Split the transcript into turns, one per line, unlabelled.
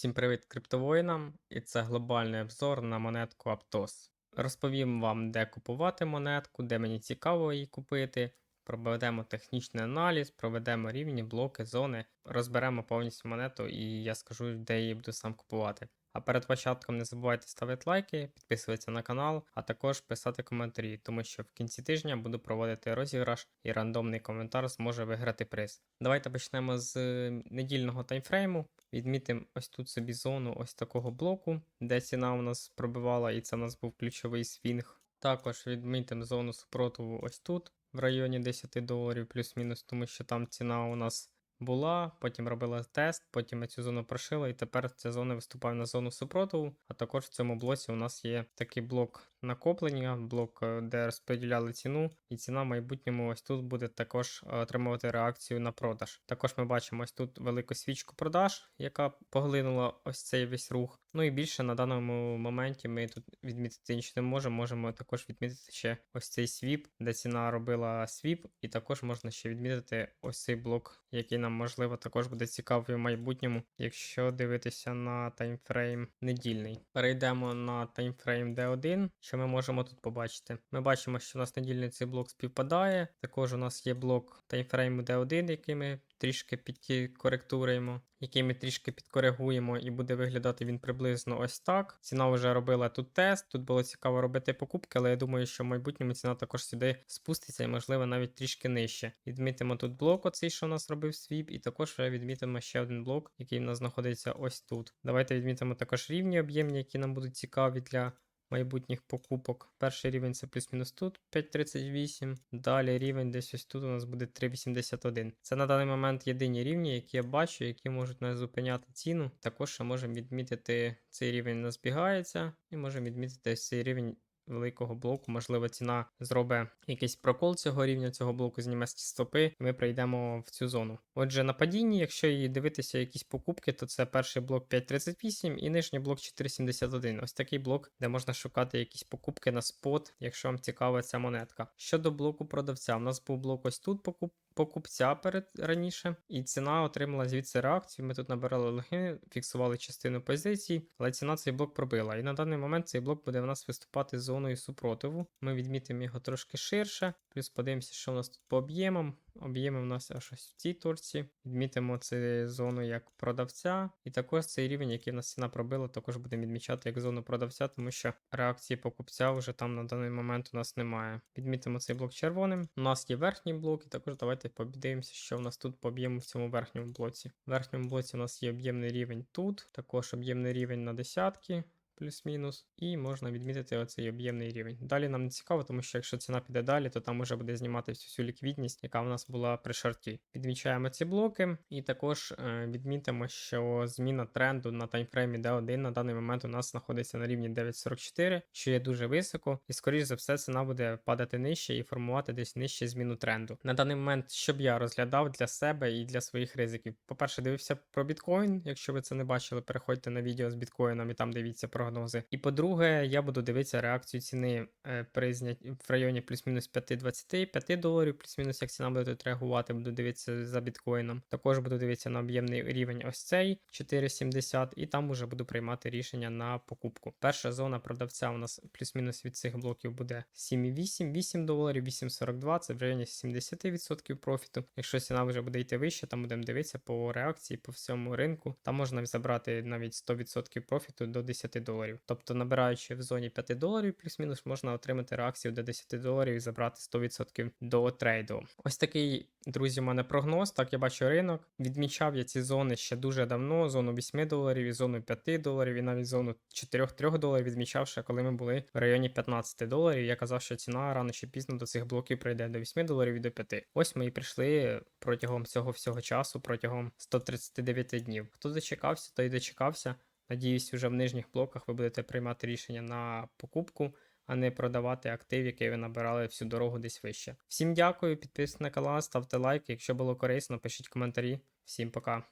Всім привіт криптовоїнам, і це глобальний обзор на монетку Aptos. Розповім вам, де купувати монетку, де мені цікаво її купити. Проведемо технічний аналіз, проведемо рівні, блоки, зони, розберемо повністю монету і я скажу, де її буду сам купувати. А перед початком не забувайте ставити лайки, підписуватися на канал, а також писати коментарі, тому що в кінці тижня буду проводити розіграш і рандомний коментар зможе виграти приз. Давайте почнемо з е, недільного таймфрейму. Відмітимо ось тут собі зону ось такого блоку, де ціна у нас пробивала, і це у нас був ключовий свінг. Також відмітимо зону супротиву ось тут, в районі 10 доларів плюс-мінус, тому що там ціна у нас була, потім робила тест, потім ми цю зону прошили, і тепер ця зона виступає на зону супротиву. А також в цьому блоці у нас є такий блок накоплення, блок, е, де розподіляли ціну, і ціна в майбутньому ось тут буде також е, отримувати реакцію на продаж. Також ми бачимо ось тут велику свічку продаж, яка поглинула ось цей весь рух. Ну і більше на даному моменті ми тут відмітити нічого не можемо. Можемо також відмітити ще ось цей свіп, де ціна робила свіп, і також можна ще відмітити ось цей блок, який нам можливо також буде цікавий в майбутньому, якщо дивитися на таймфрейм недільний. Перейдемо на таймфрейм D1. Що ми можемо тут побачити? Ми бачимо, що у нас недільний цей блок співпадає. Також у нас є блок таймфрейму D1, який ми трішки підкоректуємо, який ми трішки підкоригуємо, і буде виглядати він приблизно ось так. Ціна вже робила тут тест. Тут було цікаво робити покупки, але я думаю, що в майбутньому ціна також сюди спуститься і, можливо, навіть трішки нижче. Відмітимо тут блок, оцей, що у нас робив свіп, і також відмітимо ще один блок, який в нас знаходиться ось тут. Давайте відмітимо також рівні об'ємні, які нам будуть цікаві для майбутніх покупок. Перший рівень це плюс-мінус тут 5.38. Далі рівень десь ось тут у нас буде 3.81. Це на даний момент єдині рівні, які я бачу, які можуть нас зупиняти ціну. Також ще можемо відмітити цей рівень у нас збігається, і можемо відмітити цей рівень. Великого блоку, можливо, ціна зробить якийсь прокол цього рівня, цього блоку зніме ці стопи, ми прийдемо в цю зону. Отже, на падінні, якщо її дивитися якісь покупки, то це перший блок 5.38 і нижній блок 4.71. Ось такий блок, де можна шукати якісь покупки на спот, якщо вам цікава ця монетка. Щодо блоку продавця, у нас був блок ось тут покуп покупця перед раніше, і ціна отримала звідси реакцію. Ми тут набирали логи, фіксували частину позицій, але ціна цей блок пробила. І на даний момент цей блок буде в нас виступати зоною супротиву. Ми відмітимо його трошки ширше, плюс подивимося, що у нас тут по об'ємам. Об'єми в нас аж ось в цій торці. Відмітимо цю зону як продавця. І також цей рівень, який в нас ціна пробила, також будемо відмічати як зону продавця, тому що реакції покупця вже там на даний момент у нас немає. Відмітимо цей блок червоним. У нас є верхній блок, і також давайте подивимося, що в нас тут по об'єму в цьому верхньому блоці. В верхньому блоці у нас є об'ємний рівень тут, також об'ємний рівень на десятки плюс-мінус, і можна відмітити оцей об'ємний рівень. Далі нам не цікаво, тому що якщо ціна піде далі, то там вже буде знімати всю цю ліквідність, яка в нас була при шарті. Відмічаємо ці блоки, і також е, відмітимо, що зміна тренду на таймфреймі D1 на даний момент у нас знаходиться на рівні 9.44, що є дуже високо, і скоріш за все ціна буде падати нижче і формувати десь нижче зміну тренду. На даний момент, щоб я розглядав для себе і для своїх ризиків. По-перше, дивився про біткоін. Якщо ви це не бачили, переходьте на відео з біткоїном і там дивіться про прогнози. І по-друге, я буду дивитися реакцію ціни е, при знятті в районі плюс-мінус 5-20, 5 доларів, плюс-мінус, як ціна буде тут реагувати, буду дивитися за біткоїном. Також буду дивитися на об'ємний рівень ось цей 4,70, і там уже буду приймати рішення на покупку. Перша зона продавця у нас плюс-мінус від цих блоків буде 7,8, 8 доларів, 8,42, це в районі 70% профіту. Якщо ціна вже буде йти вище, там будемо дивитися по реакції по всьому ринку. Там можна забрати навіть 100% профіту до 10 доларів доларів. Тобто, набираючи в зоні 5 доларів, плюс-мінус, можна отримати реакцію до 10 доларів і забрати 100% до трейду. Ось такий, друзі, у мене прогноз. Так, я бачу ринок. Відмічав я ці зони ще дуже давно: зону 8 доларів, і зону 5 доларів, і навіть зону 4-3 доларів, відмічав ще, коли ми були в районі 15 доларів. Я казав, що ціна рано чи пізно до цих блоків прийде до 8 доларів і до 5. Ось ми і прийшли протягом цього всього часу, протягом 139 днів. Хто дочекався, той дочекався. Надіюсь, вже в нижніх блоках ви будете приймати рішення на покупку, а не продавати актив, який ви набирали всю дорогу десь вище. Всім дякую, підписуйтесь на канал, ставте лайк. Якщо було корисно, пишіть коментарі. Всім пока.